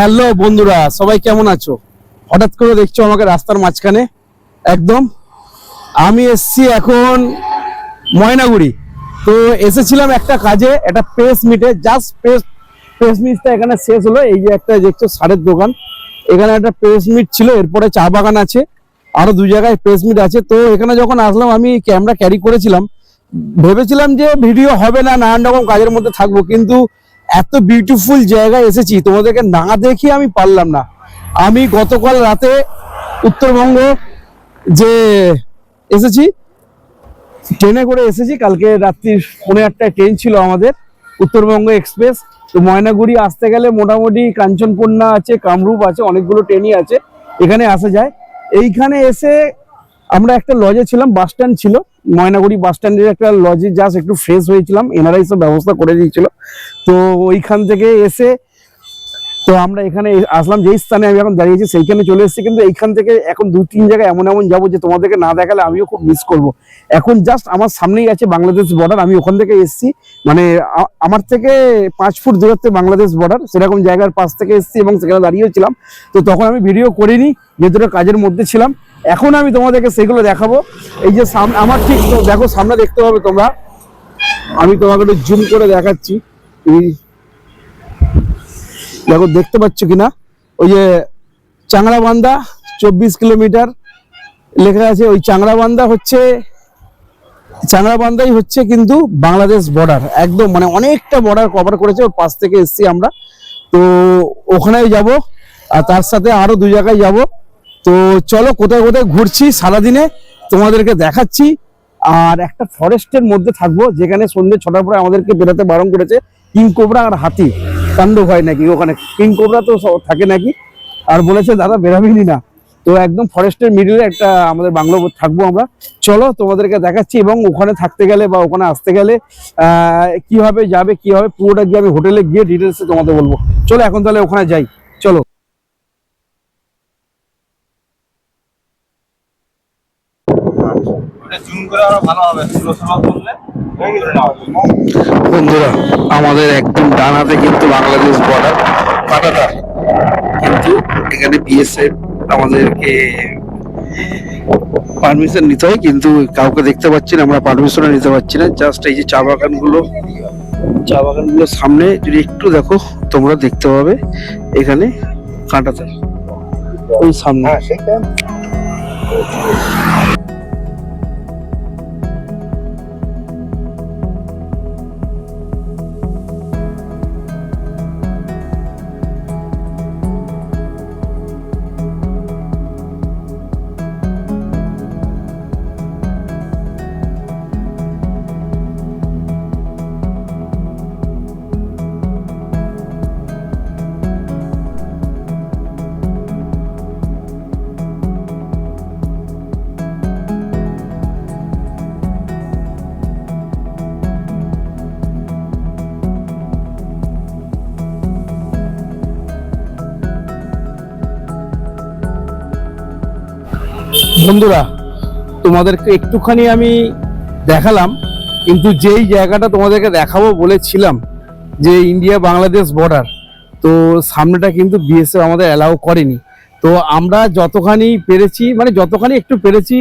Hello বন্ধুরা, সবাই কেমন আছো? হঠাৎ করে দেখছ আমাকে রাস্তার মাঝখানে? একদম। আমি এসছি এখন ময়নাগুড়ি। তো এসেছিলাম একটা কাজে, একটা প্রেস মিটে জাস্ট প্রেস প্রেস মিটটা এখানে শেষ হলো। এই যে একটা দেখছ সারের দোকান। এখানে একটা প্রেস মিট ছিল, এরপরে চা বাগান আছে। আরও দু জায়গায় প্রেস মিট আছে। তো এখানে যখন আসলাম, আমি ক্যামেরা ক্যারি করেছিলাম। ভেবেছিলাম যে ভিডিও হবে না, নানান রকম কাজের মধ্যে থাকব। কিন্তু এত বিউটিফুল জায়গায় এসেছি, তোমাদেরকে না দেখে আমি পারলাম না। আমি গতকাল রাতে উত্তরবঙ্গ যে এসেছি, ট্রেনে করে এসেছি, কালকে রাত্রি পৌনে আটটায় ট্রেন ছিল আমাদের, উত্তরবঙ্গ এক্সপ্রেস। তো ময়নাগুড়ি আসতে গেলে মোটামুটি কাঞ্চনকন্যা আছে, কামরূপ আছে, অনেকগুলো ট্রেনই আছে, এখানে আসা যায়। এইখানে এসে আমরা একটা লজে ছিলাম বাস স্ট্যান্ড ছিল। ময়নাগুড়ি বাস স্ট্যান্ডের একটা লজে জাস্ট একটু ফ্রেশ হয়েছিলাম এনআরআই সব ব্যবস্থা করে দিয়েছিল। তো ওইখান থেকে এসে তো আমরা এখানে আসলাম, যেই স্থানে আমি এখন দাঁড়িয়েছি সেইখানে চলে এসেছি। কিন্তু এইখান থেকে এখন দু তিন জায়গায় এমন এমন যাব যে তোমাদেরকে না দেখালে আমিও খুব মিস করব। এখন জাস্ট আমার সামনেই আছে বাংলাদেশ বর্ডার আমি ওখান থেকে এসেছি। মানে আমার থেকে পাঁচ ফুট দূরত্বে বাংলাদেশ বর্ডার সেরকম জায়গার পাশ থেকে এসেছি এবং সেখানে দাঁড়িয়েছিলাম তো তখন আমি ভিডিও করিনি যেহেতু কাজের মধ্যে ছিলাম। এখন আমি তোমাদেরকে সেগুলো দেখাবো। এই যে সামনে আমার ঠিক দেখো সামনে দেখতে পাবে তোমরা। আমি তোমাকে একটু জুম করে দেখাচ্ছি। এই দেখো, দেখতে পাচ্ছ কিনা? ওই যে চাংড়াবান্ধা, চব্বিশ কিলোমিটার লেখা আছে, ওই চাংড়াবান্ধা হচ্ছে, চাংড়াবান্ধাই হচ্ছে কিন্তু বাংলাদেশ বর্ডার একদম মানে অনেকটা বর্ডার কভার করেছে, ওর পাশ থেকে এসছি আমরা। তো ওখানেই যাব, আর তার সাথে আরও দু জায়গায় যাব। তো চলো, কোথায় কোথায় ঘুরছি সারাদিনে, তোমাদেরকে দেখাচ্ছি। আর একটা ফরেস্টের মধ্যে থাকব, যেখানে সন্ধ্যে ছটার পরে আমাদেরকে বেরোতে বারণ করেছে। কিং কোবরা আর হাতি। কান্ড হয় নাকি? ওখানে কিং কোবরা তো থাকে নাকি? আর বলেছে, দাদা বেরাবিনি না। তো একদম ফরেস্টের মিডিলে একটা আমাদের বাংলো থাকব আমরা। চলো, তোমাদেরকে দেখাচ্ছি এবং ওখানে থাকতে গেলে বা ওখানে আসতে গেলে কীভাবে যাবে, কীভাবে পুরোটা গিয়ে আমি হোটেলে গিয়ে ডিটেলসে তোমাদের বলব। চলো, এখন তাহলে ওখানে যাই। চলো। জুম করে আরও ভালো হবে স্লো স্লো করলে। বন্ধুরা আমাদের একদম ডানাতে কিন্তু বাংলাদেশ বর্ডার কাটাটা কিন্তু এখানে বিএসএফ আমাদেরকে পারমিশন নিতে হয় কিন্তু কাউকে দেখতে পাচ্ছি না আমরা পারমিশনও নিতে পারছি না। জাস্ট এই যে চা বাগানগুলো চা বাগানগুলোর সামনে যদি একটু দেখো তোমরা দেখতে পাবে এখানে কাঁটাতে। ওই সামনে। বন্ধুরা, তোমাদেরকে একটুখানি আমি দেখালাম, কিন্তু যেই জায়গাটা তোমাদেরকে দেখাবো বলেছিলাম যে ইন্ডিয়া বাংলাদেশ বর্ডার তো সামনেটা কিন্তু বিএসএফ আমাদের অ্যালাউ করেনি। তো আমরা যতখানি পেরেছি মানে যতখানি একটু পেরেছি,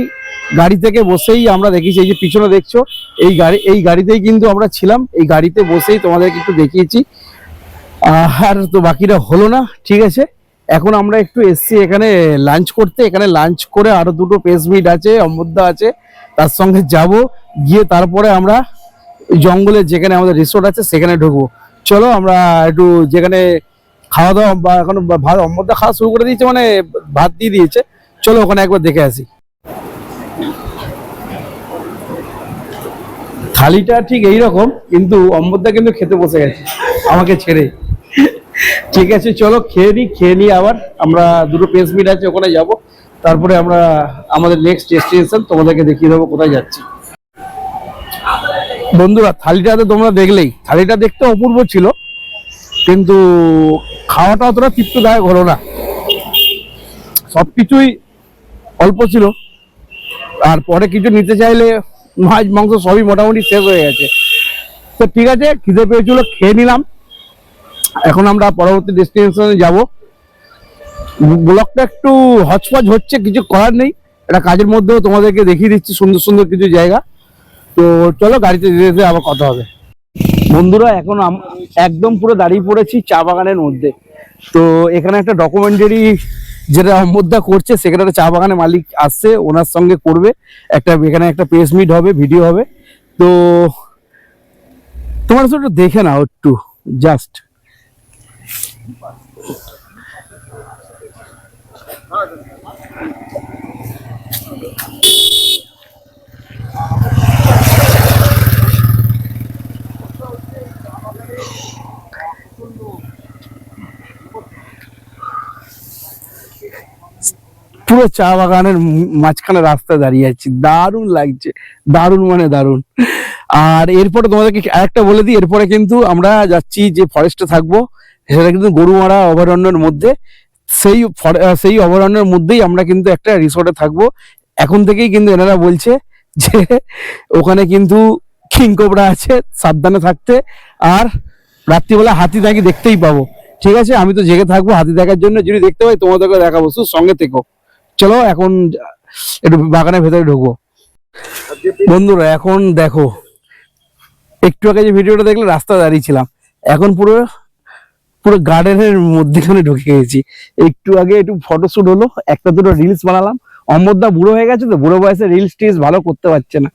গাড়ি থেকে বসেই আমরা দেখেছি এই যে পিছনে দেখছ, এই গাড়ি, এই গাড়িতেই কিন্তু আমরা ছিলাম, এই গাড়িতে বসেই তোমাদেরকে একটু দেখিয়েছি। আর তো বাকিটা হলো না, ঠিক আছে? এখন আমরা একটু এসছি এখানে লাঞ্চ করতে। এখানে লাঞ্চ করে আরও দুটো পেস মিট আছে অম্বুদ্দা আছে, তার সঙ্গে যাব। গিয়ে তারপরে আমরা জঙ্গলে যেখানে আমাদের রিসোর্ট আছে, সেখানে ঢুকবো। চলো আমরা একটু যেখানে খাওয়া দাওয়া বা এখন ভাত অম্বুদ্দা খাওয়া শুরু করে দিয়েছে মানে ভাত দিয়ে দিয়েছে। চলো ওখানে একবার দেখে আসি। থালিটা ঠিক এই রকম কিন্তু অম্বুদ্দা কিন্তু খেতে বসে গেছে। আমাকে ছেড়ে। ঠিক আছে, চলো খেয়ে নিই খেয়ে নিই আবার আমরা দুটো পেস মিট আছে, ওখানে যাব। তারপরে আমরা আমাদের নেক্সট ডেস্টিনেশন তোমাদেরকে দেখিয়ে দেবো কোথায় যাচ্ছি। বন্ধুরা, থালিটা তো তোমরা দেখলেই, থালিটা দেখতে অপূর্ব ছিল, কিন্তু খাওয়াটা অতটা তৃপ্তদায়ক হলো না। সবকিছুই অল্প ছিল আর পরে কিছু নিতে চাইলে মাছ, মাংস সবই মোটামুটি শেষ হয়ে গেছে। তো ঠিক আছে, খিদে পেয়েছিল, খেয়ে নিলাম। এখন আমরা পরবর্তী ডেস্টিনেশনে যাব। ব্লকটা একটু হচপচ হচ্ছে, কিছু করার নেই। এটা কাজের মধ্যেও তোমাদেরকে দেখিয়ে দিচ্ছি, সুন্দর সুন্দর কিছু জায়গা। তো চলো গাড়িতে যেতে আবার কথা হবে। বন্ধুরা, এখন একদম পুরো দাঁড়িয়ে পড়েছি চা বাগানের মধ্যে। তো এখানে একটা ডকুমেন্টারি যেটা অম্বদা করছে, সেখানে একটা চা বাগানের মালিক আসছে, ওনার সঙ্গে করবে। একটা, এখানে একটা প্রেস মিট হবে ভিডিও হবে। তো তোমার একটু দেখে নাও একটু জাস্ট পুরো চা বাগানের মাঝখানে রাস্তায় দাঁড়িয়ে আছি। দারুণ লাগছে। দারুণ মানে দারুণ। আর এরপরে তোমাদেরকে আরেকটা বলে দিই, এরপরে কিন্তু আমরা যাচ্ছি যে ফরেস্টে থাকব। সেটা কিন্তু গরুমারা অভয়ারণ্যের মধ্যে, সেই সেই অভয়ারণ্যের মধ্যেই আমরা কিন্তু একটা রিসোর্টে থাকব। এখন থেকেই কিন্তু এনারা বলছে যে, ওখানে কিন্তু কিংকোবরা আছে, সাবধানে থাকতে। আর রাত্রিবেলা হাতি নাকি দেখতেই পাবো। ঠিক আছে? আমি তো জেগে থাকব, হাতি দেখার জন্য যদি দেখতে পাই, তোমাদেরকে দেখাবো। শুধু সঙ্গে থেকো। চলো, এখন একটু বাগানের ভেতরে ঢুকবো। বন্ধুরা, এখন দেখো, একটু আগে যে ভিডিওটা দেখলে রাস্তা দাঁড়িয়েছিলাম এখন পুরো পুরো গার্ডেনের মধ্যেখানে ঢুকে গেছি। একটু আগে একটু ফটোশুট হলো, একটা দুটো রিলস বানালাম। অমরদা বুড়ো হয়ে গেছে তো, বুড়ো বয়সে রিলস টিলস ভালো করতে পারছে না।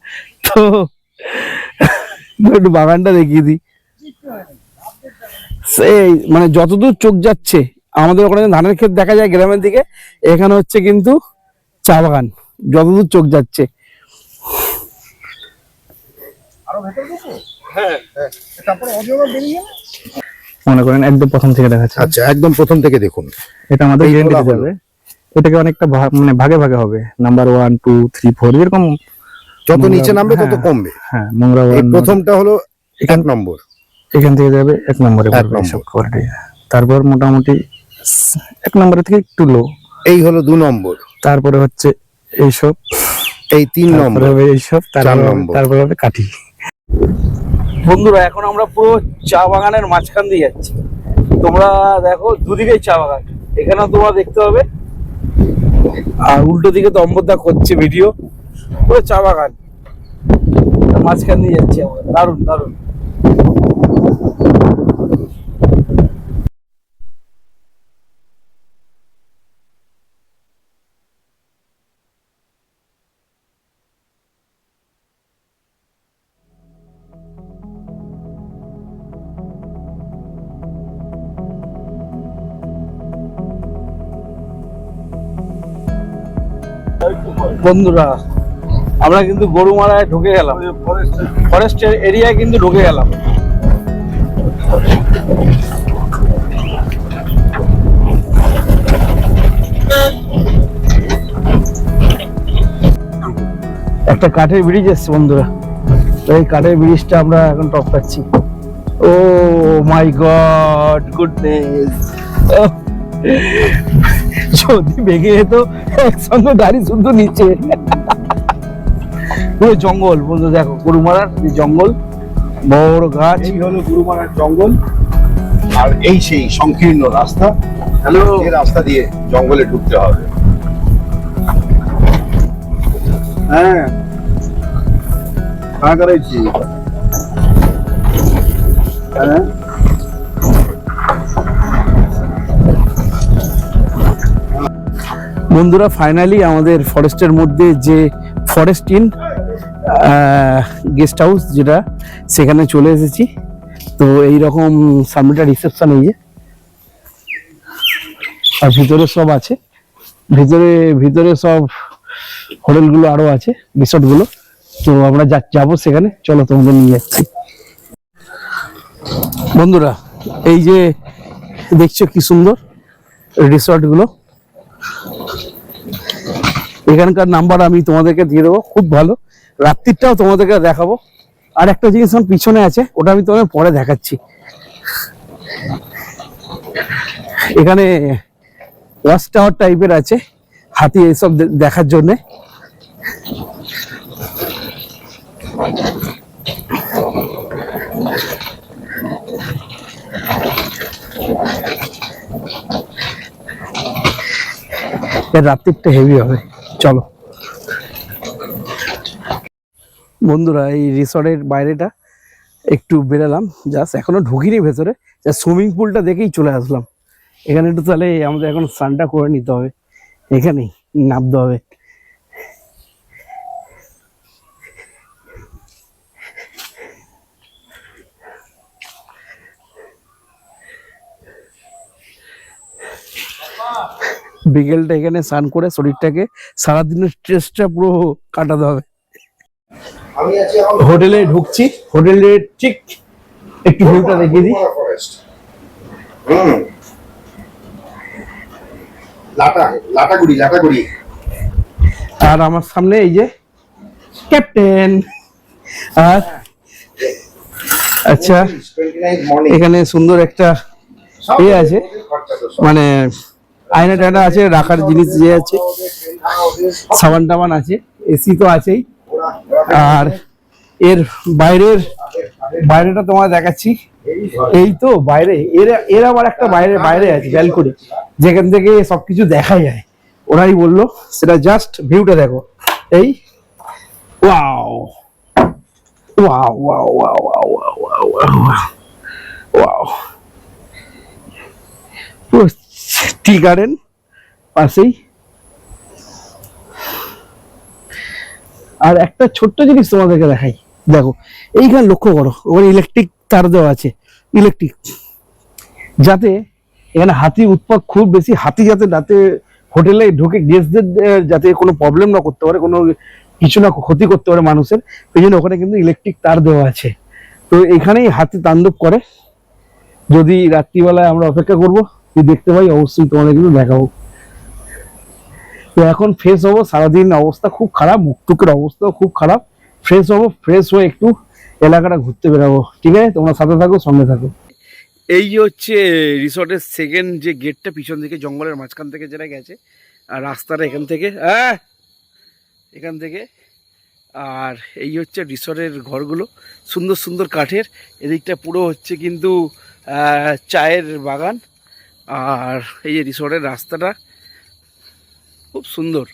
তো একটু বাগানটা দেখিয়ে দিই। সেই মানে যতদূর চোখ যাচ্ছে, আমাদের ওখানে ধানের ক্ষেত দেখা যায় গ্রামের দিকে, এখানে হচ্ছে কিন্তু চা বাগান, যতদূর চোখ যাচ্ছে। মনে করেন একদম প্রথম থেকে দেখাচ্ছে। আচ্ছা একদম প্রথম থেকে দেখুন। এটা আমাদের গ্যারান্টি যাবে। এটাকে অনেকটা মানে ভাগে ভাগে হবে। Number one two three four এরকম যত নিচে নামবে তত হ্যাঁ। কমবে। হ্যাঁ নোংরা এই ওয়ান প্রথমটা হলো এক এখান- নম্বর। এখান থেকে যাবে এক নম্বরে এক নম্বর। তারপর মোটামুটি এক নম্বরের থেকে একটু লো এই হলো দু নম্বর। তারপরে হচ্ছে এইসব। এই তিন নম্বর। হবে এইসব নম্বর। তারপরে হবে কাঠি। বন্ধুরা, এখন আমরা পুরো চা বাগানের মাঝখান দিয়ে যাচ্ছি। তোমরা দেখো দুদিকেই চা বাগান। এখানেও তোমরা দেখতে হবে আর উল্টো দিকে তো অম্বরদা করছে ভিডিও পুরো চা বাগান। মাঝখান দিয়ে যাচ্ছি আমরা। দারুণ দারুণ। বন্ধুরা, আমরা কিন্তু গরুমারায় ঢুকে গেলাম। ফরেস্টের এরিয়ায় কিন্তু ঢুকে গেলাম। একটা কাঠের ব্রিজ এসছে বন্ধুরা। এই কাঠের ব্রিজটা আমরা এখন টপ পাচ্ছি। Oh my God, goodness. যদি ভেঙে যেত একসঙ্গে গাড়ি শুধু নিচে। পুরো জঙ্গল বলতে দেখো গরুমারার এই জঙ্গল বড় গাছ। এই হলো গুরুমারার জঙ্গল আর এই সেই সংকীর্ণ রাস্তা। হ্যালো। যে রাস্তা দিয়ে জঙ্গলে ঢুকতে হবে। হ্যাঁ। কারা করেছি হ্যাঁ। বন্ধুরা ফাইনালি আমাদের ফরেস্টের মধ্যে যে ফরেস্ট ইন গেস্ট হাউস যেটা, সেখানে চলে এসেছি। তো এই রকম সামনেটা রিসেপশন এই যে। আর ভিতরে সব আছে। ভিতরে ভিতরে সব হোটেলগুলো আরও আছে, রিসর্টগুলো। তো আমরা যা, যাব সেখানে। চলো তোমাদের নিয়ে যাচ্ছি বন্ধুরা, এই যে দেখছ কি সুন্দর রিসর্টগুলো। এখানকার নাম্বার আমি তোমাদেরকে দিয়ে দেবো, খুব ভালো। রাত্রিটাও তোমাদেরকে দেখাবো। আর একটা জিনিস আমার পিছনে আছে, ওটা আমি তোমাদের পরে দেখাচ্ছি। এখানে ওয়াচ টাওয়ার টাইপের আছে, হাতি এইসব দেখার জন্যে। রাত্রিটা হেভি হবে। চলো। বন্ধুরা, এই রিসর্টের বাইরেটা একটু বেরালাম। জাস্ট এখনও ঢুকিনি ভেতরে। জাস্ট সুইমিং পুলটা দেখেই চলে আসলাম। এখানে একটু তাহলে আমাদের এখন স্নানটা করে নিতে হবে। এখানেই নামতে হবে। বিকেলটা এখানে স্নান করে শরীরটাকে সারাদিনের স্ট্রেসটা পুরো কাটাতে হবে। হোটেলে ঢুকছি। হোটেলের ঠিক একটু ভিউটা দেখিয়ে দিই। আর আমার সামনে এই যে ক্যাপ্টেন। আর আচ্ছা এখানে সুন্দর একটা এ আছে। মানে আয়না টায়না আছে, রাখার জিনিস যে আছে, সাবান টাবান আছে, এসি তো আছেই। আর এর বাইরের, বাইরেটা তোমায় দেখাচ্ছি। এই তো বাইরে, এর এর আবার একটা বাইরে বাইরে আছে, ব্যালকনি, যেখান থেকে সবকিছু দেখা যায়। ওরাই বলল, সেটা জাস্ট ভিউটা দেখো। এই wow wow wow wow wow wow wow wow. পুরো টি গার্ডেন পাশেই। আর একটা ছোট্ট জিনিস তোমাদেরকে দেখাই। দেখো, এইখানে লক্ষ্য করো, ওখানে ইলেকট্রিক তার দেওয়া আছে ইলেকট্রিক যাতে এখানে হাতি উৎপাদ খুব বেশি, হাতি যাতে রাতে হোটেলে ঢুকে গেস্টদের যাতে কোনো প্রবলেম না করতে পারে, কোনো কিছু না ক্ষতি করতে পারে মানুষের, এই জন্য ওখানে কিন্তু ইলেকট্রিক তার দেওয়া আছে। তো এখানেই হাতি তাণ্ডব করে। যদি রাত্রিবেলায় আমরা অপেক্ষা করব যদি দেখতে পাই? অবশ্যই তোমাদের কিন্তু দেখাবো। তো এখন ফ্রেশ হব, সারাদিন অবস্থা খুব খারাপ মুখটুকের অবস্থাও খুব খারাপ। ফ্রেশ হব ফ্রেশ হয়ে একটু এলাকাটা ঘুরতে বেরাবো, ঠিক আছে? তোমরা সাথে থাকো, সঙ্গে থাকো। এই হচ্ছে রিসর্টের সেকেন্ড যে গেটটা পিছন থেকে জঙ্গলের মাঝখান থেকে যেটা গেছে, আর রাস্তাটা এখান থেকে হ্যাঁ এখান থেকে। আর এই হচ্ছে রিসর্টের ঘরগুলো, সুন্দর সুন্দর কাঠের। এদিকটা পুরো হচ্ছে কিন্তু চায়ের বাগান। আর এই যে রিসোর্টের রাস্তাটা খুব সুন্দর।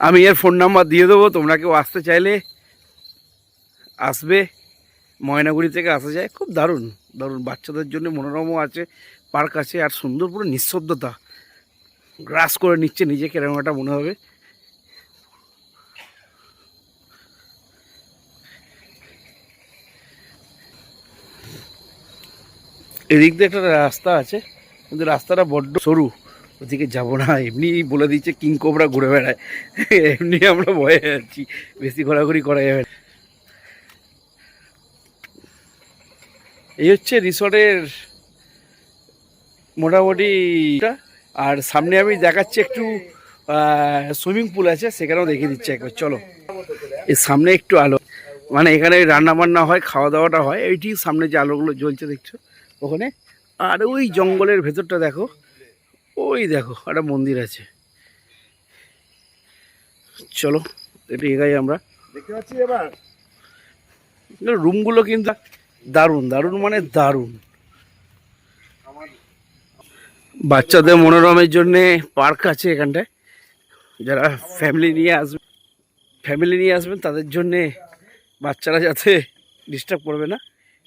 আমি এর ফোন নাম্বার দিয়ে দেবো, তোমরা কেউ আসতে চাইলে আসবে। ময়নাগুড়ি থেকে আসা যায়। খুব দারুণ দারুণ। বাচ্চাদের জন্য মনোরমও আছে, পার্ক আছে, আর সুন্দর পুরো নিঃশব্দতা। গ্রাস করে নিচ্ছে নিজেকে, এরকম একটা মনে হবে। এদিক দিয়ে একটা রাস্তা আছে, কিন্তু রাস্তাটা বড্ড সরু। ওদিকে যাব না, এমনি বলে দিচ্ছে কিং কোবরা ঘুরে বেড়ায়। এমনি আমরা ভয়ে আছি, বেশি ঘোরাঘুরি করা যাবে এই হচ্ছে রিসর্টের মোটামুটি আর সামনে আমি দেখাচ্ছি একটু সুইমিং পুল আছে, সেখানেও দেখিয়ে দিচ্ছি একবার, চলো। এর সামনে একটু আলো মানে এখানে রান্না বান্না হয়, খাওয়া দাওয়াটা হয়, এইটি সামনে যে আলোগুলো জ্বলছে দেখছ? ওখানে? আর ওই জঙ্গলের ভেতরটা দেখো। ওই দেখো একটা মন্দির আছে। চলো এটা এগাই আমরা। দেখতে পাচ্ছি এবার। রুমগুলো কিন্তু দারুণ দারুণ মানে দারুণ। বাচ্চাদের মনোরমের জন্যে পার্ক আছে এখানটায়। যারা ফ্যামিলি নিয়ে আসবে ফ্যামিলি নিয়ে আসবেন তাদের জন্যে বাচ্চারা যাতে ডিস্টার্ব করবে না।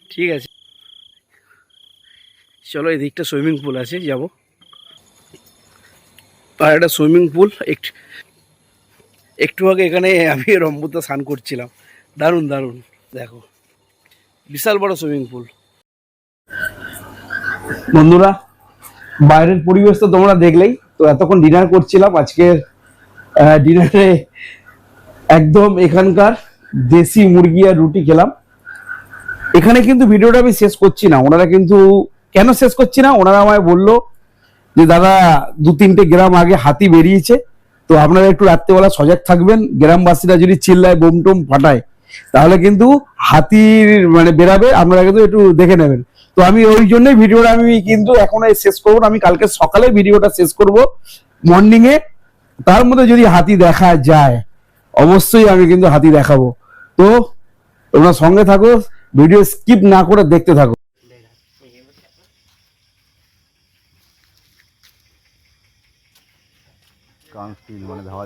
ঠিক আছে। চলো এদিকটা সুইমিং পুল আছে, যাব। আর একটা সুইমিং পুল, একটু একটু আগে এখানে আমি রম্বুতে স্নান করছিলাম। দারুণ দারুণ, দেখো। বিশাল বড় সুইমিং পুল। বন্ধুরা, বাইরের পরিবেশ তো তোমরা দেখলেই। তো এতক্ষণ ডিনার করছিলাম আজকের ডিনারে একদম এখানকার দেশি মুরগি আর রুটি খেলাম। এখানে কিন্তু ভিডিওটা আমি শেষ করছি না, ওনারা কিন্তু কেন শেষ করছি না? ওনারা আমায় বলল যে, দাদা, দু তিনটে গ্রাম আগে হাতি বেরিয়েছে। তো আপনারা একটু রাত্রেবেলা সজাগ থাকবেন। গ্রামবাসীরা যদি চিল্লায়, বোম টোম ফাটায়, তাহলে কিন্তু হাতির মানে বেরাবে। আপনারা কিন্তু একটু দেখে নেবেন। তো আমি ওই জন্যই ভিডিওটা আমি কিন্তু এখন শেষ করব আমি কালকে সকালে ভিডিওটা শেষ করব মর্নিং এ। তার মধ্যে যদি হাতি দেখা যায়, অবশ্যই আমি কিন্তু হাতি দেখাবো। তো তোমরা সঙ্গে থাকো, ভিডিও স্কিপ না করে দেখতে থাকো। কারণ স্টিল মানে ধাওয়া